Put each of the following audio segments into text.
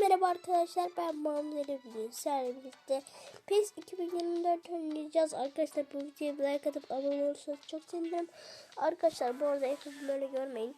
merhaba arkadaşlar ben Muhammed Ebi sizlerle birlikte PES 2024 oynayacağız. Arkadaşlar bu videoya bir like atıp abone olursanız çok sevinirim. Arkadaşlar bu arada hepiniz böyle görmeyin.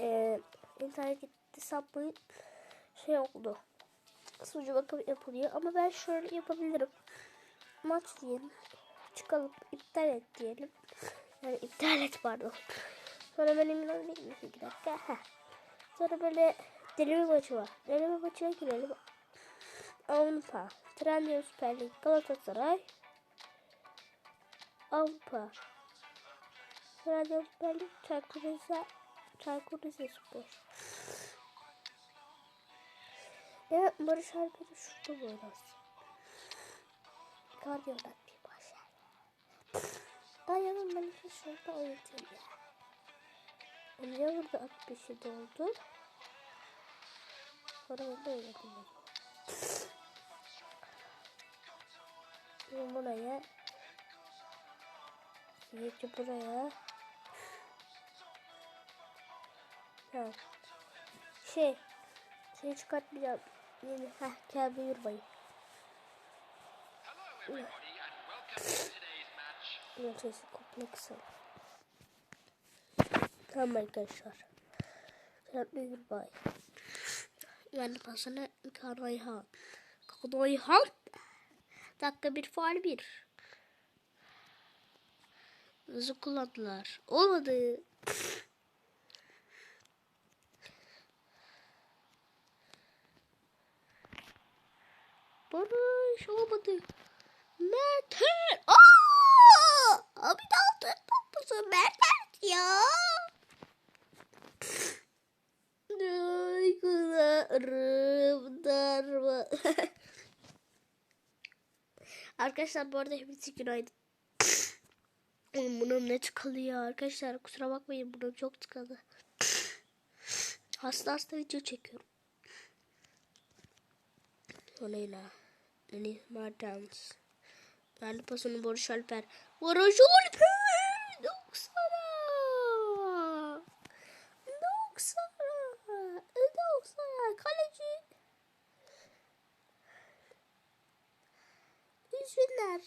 Ee, internet gitti sapmayın şey oldu sucu bakım yapılıyor ama ben şöyle yapabilirim. Maç diyelim çıkalım iptal et diyelim. Yani iptal et pardon. Sonra ben emin olayım bir dakika. Heh. Sonra böyle deneme maçı var. Deneme maçına girelim. Avrupa. Trendyol Süper Lig. Galatasaray. Avrupa. Trendyol Süper Lig. Çaykur Rize. Çaykur Rizespor. Evet Barış Alper'i şurada boyraz. Kardiyondan bir başlar. Ben yanım ben şurada oynatayım ya. Niye burada 67 oldu? Sonra burada oynadım. Şimdi buraya. Yedi buraya. Tamam. Şey. Şey çıkartmayacağım. Yeni. Heh. Gel buyur bayım. Hello, everybody, and welcome to Yani pasını Karayhan. Karayhan. Dakika bir faal bir. Hızı kullandılar. Olmadı. Barış olmadı. Mert'e. Aa! Abi de altın topusu Mert ya. Duygularım darma. Arkadaşlar bu arada hepinize günaydın. Oğlum ne tıkalıyor arkadaşlar kusura bakmayın bunun çok tıkalı. Hasta hasta video çekiyorum. Onayla. Deniz Martens. Ben pasını Barış Alper. Barış Alper! 90'a! 90'a! 90'a! Kaleci! Üzgünler.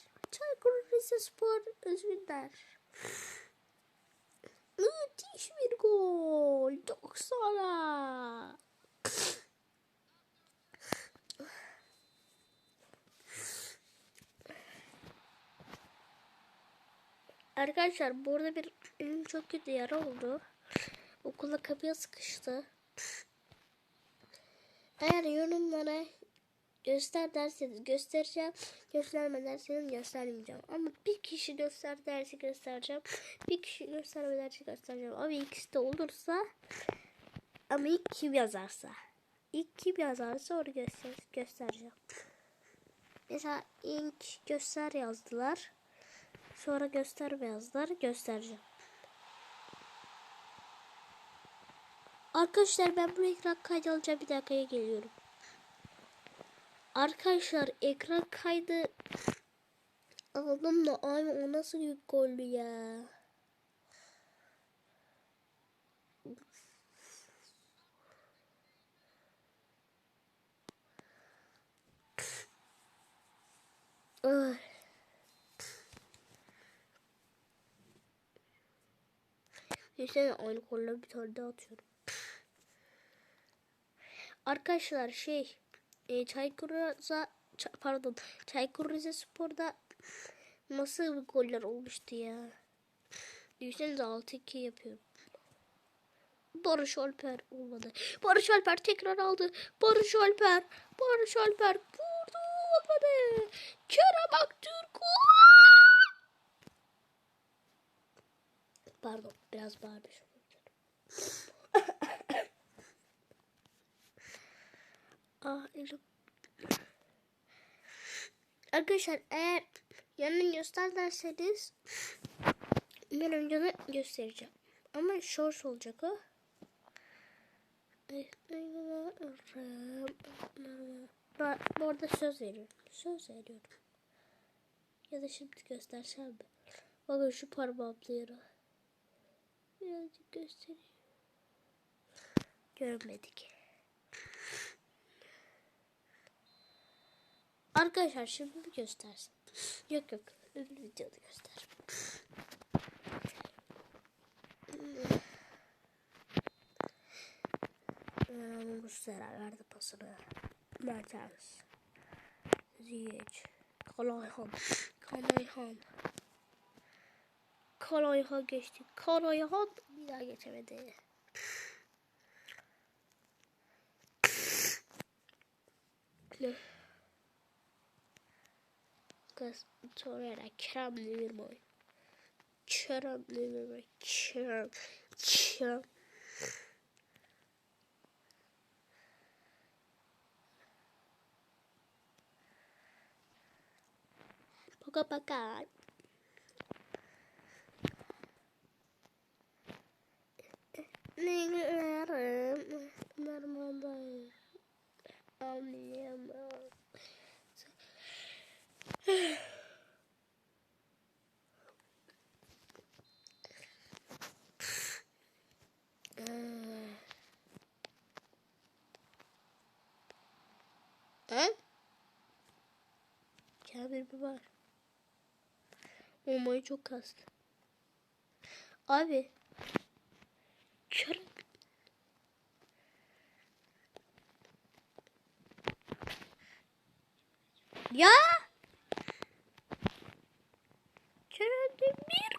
Çaykur Rizespor üzgünler. Müthiş bir gol. 90'a! Arkadaşlar burada bir elim çok kötü yara oldu. Okula kapıya sıkıştı. Eğer yorumlara göster derseniz göstereceğim. Gösterme derseniz göstermeyeceğim. Ama bir kişi göster dersi göstereceğim. Bir kişi gösterme dersi göstereceğim. Ama ikisi de olursa ama ilk kim yazarsa. İlk kim yazarsa onu göster göstereceğim. Mesela ilk göster yazdılar. Sonra göster beyazlar göstereceğim. Arkadaşlar ben bu ekran kaydı. Bir dakikaya geliyorum. Arkadaşlar ekran kaydı aldım da ay o nasıl büyük gollü ya. Ay. Düşünsene aynı kolla bir tane daha atıyorum. Arkadaşlar şey e, Çaykur Rize pardon Çaykur Rizespor'da nasıl goller olmuştu ya. Düşünsenize 6-2 yapıyorum. Barış Alper olmadı. Barış Alper tekrar aldı. Barış Alper. Barış Alper vurdu olmadı. Kerem Aktürkoğlu. Pardon biraz bağırmış ah elim. Arkadaşlar eğer yanını göster derseniz ben önce de göstereceğim. Ama short olacak o. Bu arada söz veriyorum. Söz veriyorum. Ya da şimdi göstersem mi? Bakın şu parmağımda yara. Birazcık göstereyim. Görmedik. Arkadaşlar şimdi bir göstersin. Yok yok. Öbür videoda göster. Hmm, Bu sefer verdi pasını. Mertens. Ziyech. Kalayhan. Kalayhan. Kalayhan geçti. Kalayhan bir daha geçemedi. Ne? Kız Torreira Kerem Demirboy. Kerem Demirboy. Kerem. Kerem. Poka poka. Nelerim darmadan anlayamam. Ha? Kamil bir var. Olmayı çok kastı. Abi. Kerem. Ya. Kerem de bir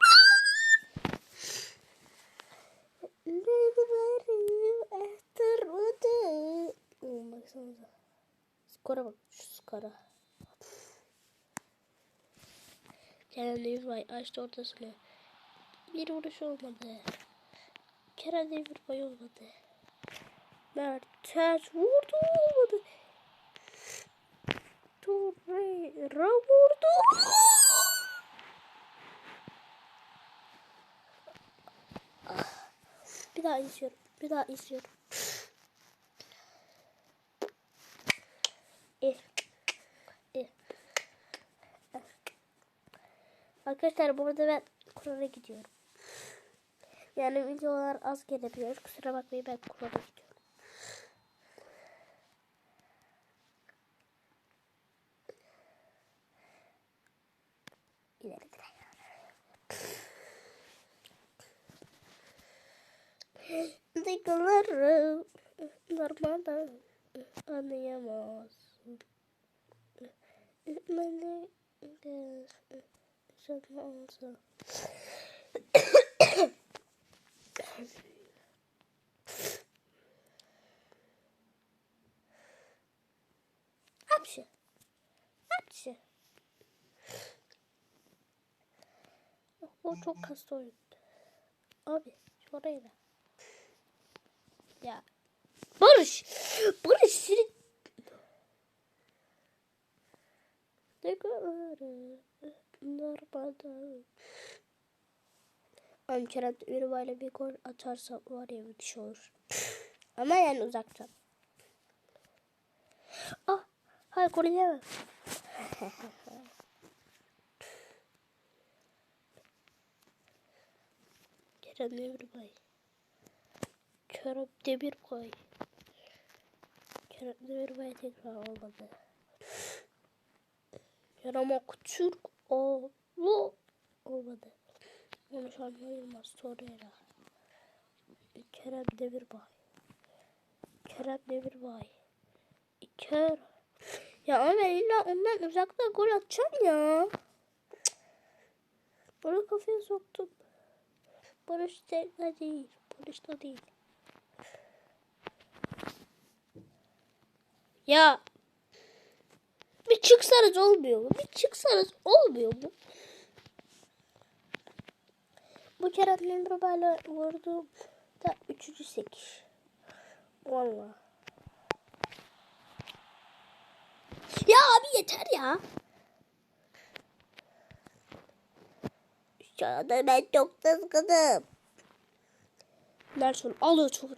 Baksanıza. Skora skora. Kerem Demirbay açtı ortasını. Bir vuruş olmadı. Kerem Demirbay olmadı. Mert ters vurdu olmadı. Torreira vurdu. Ah. Bir daha izliyorum. Bir daha izliyorum. Eh. Arkadaşlar burada ben Kur'an'a gidiyorum. Yani videolar az gelebiliyor. Kusura bakmayın ben Kur'an'a gidiyorum. İleri Dikkalarım darmadan anlayamazsın. Beni sana olsa. Hapşı. Hapşı. O çok hasta oyun. Abi oraya da. Ya. Barış. Barış seni. Ne kadar darmadan. Ankara Ürübay'la bir gol atarsa var ya müthiş olur. Ama yani uzaktan. Ah, hayır gol yemem. Kerem Demirbay. Kerem Demirbay. Kerem Demirbay tekrar olmadı. Kerem Aktürk oğlu olmadı. Onu şu an Yılmaz Torreira. Kerem Demirbay. Kerem Demirbay. Kerem. Ya ama illa ondan uzakta gol atacağım ya. Bunu kafaya soktum. Barış da değil. Barış da değil. Ya. Bir çıksanız olmuyor mu? Bir çıksanız olmuyor mu? Bu Kerem Demirbay'la vurduğum da üçüncü sekiş. Valla. Ya abi yeter ya. Şu anda ben çok kızgınım. Nelson alıyor çok.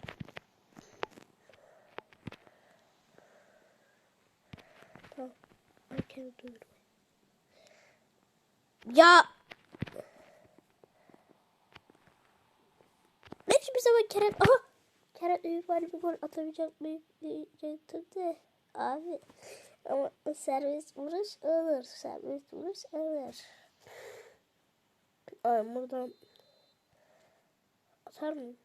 Tamam. Erken duyurum. Ya. Ben hiçbir zaman Kerem... Aha! Kerem büyük var bir gol atabilecek miyim diyecektim de. Abi. Ama servis vuruş alır. Servis vuruş alır. Ay buradan atar mıyım?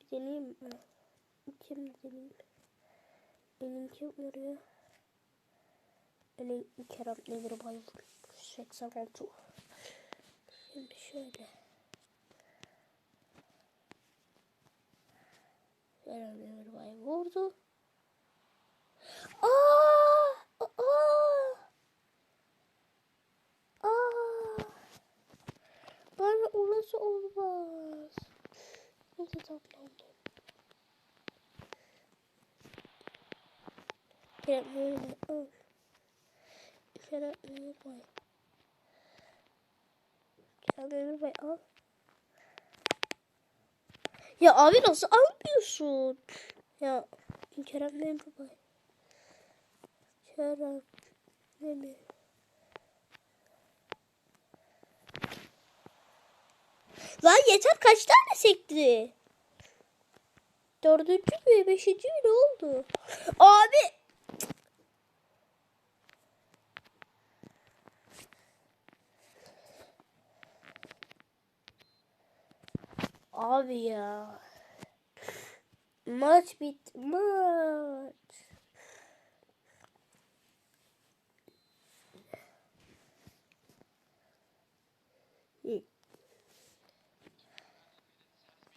Bir deneyeyim mi? Kim deneyeyim? Benim kim vuruyor? Benim Kerem Demir Bay vuruyor. 86. Şimdi şöyle. Kerem Demir Bay vurdu. Aa! Aa! Aa! Bana orası olmaz. Neyse tamam tamam. tamam. Kerem Demir Bay Bay. Kerem Demir Bay al. Ya abi nasıl almıyorsun? Ya Kerem Demir Bay. Kerem Demir. Lan yeter kaç tane sekti? Dördüncü mü? Beşinci mü? Ne oldu? Abi! Abi ya. Maç bitti. Maç.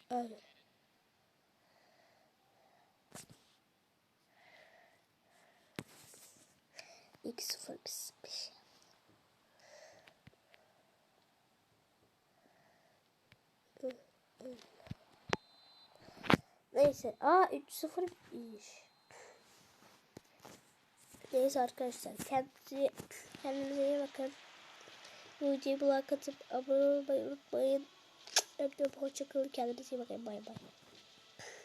Abi. İki sıfır bitmiş. Hı, Neyse. Aa 3-0 bitmiş. Neyse arkadaşlar. Kendinize, kendinize iyi bakın. Bu videoyu like atıp abone olmayı unutmayın. Öpüyorum. Hoşçakalın. Kendinize iyi bakın. Bay bay.